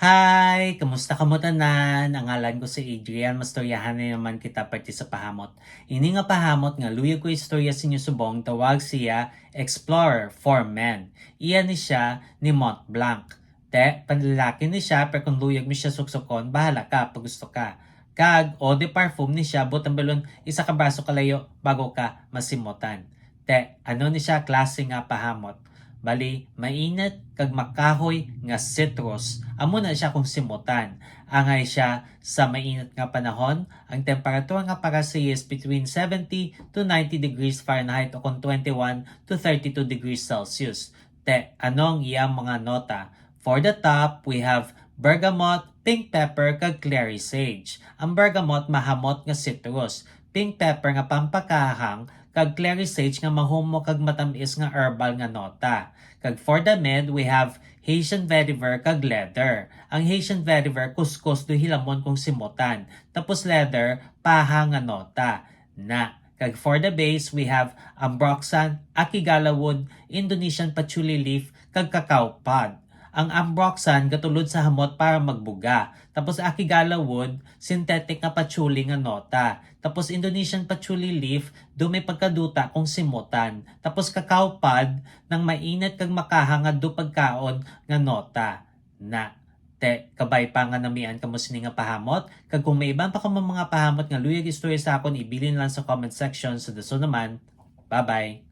Hi! Kamusta ka mo tanan? Ang ngalan ko si Adrian. Mastoryahan na naman kita pati sa pahamot. Ini nga pahamot nga luyag ko istorya sa inyo subong tawag siya Explorer for Men. Iyan ni siya ni Mont Blanc. Te, panlalaki ni siya pero kung luyag mo siya suksokon, bahala ka pag gusto ka. Kag, o de parfum ni siya, butang balon, isa ka braso kalayo bago ka masimutan. Te, ano ni siya klase nga pahamot? Bali, mainit kag makahoy nga citrus. Amo na siya kung simutan. Angay siya sa mainit nga panahon. Ang temperatura nga para sa is between 70 to 90 degrees Fahrenheit o kung 21 to 32 degrees Celsius. Te, anong iyang mga nota? For the top, we have bergamot, pink pepper, kag clary sage. Ang bergamot mahamot nga citrus. Pink pepper nga pampakahang, kag clary sage nga mahumo kag matamis nga herbal nga nota. Kag for the mid, we have Haitian vetiver kag leather. Ang Haitian vetiver kuskus do hilamon kung simutan. Tapos leather, paha nga nota. Na. Kag for the base, we have ambroxan, akigala wood, Indonesian patchouli leaf, kag cacao pod. Ang ambroxan gatulod sa hamot para magbuga. Tapos akigala wood, synthetic nga patchouli nga nota. Tapos Indonesian patchouli leaf, may pagkaduta kung simutan. Tapos cacao pod, nang mainit kag makahangad do pagkaon nga nota. Na te kabay pa nga namian kamo sini nga pahamot kag kung may ibang pa kamo mga pahamot nga luyag istorya sa akon ibilin lang sa comment section so, daso naman bye bye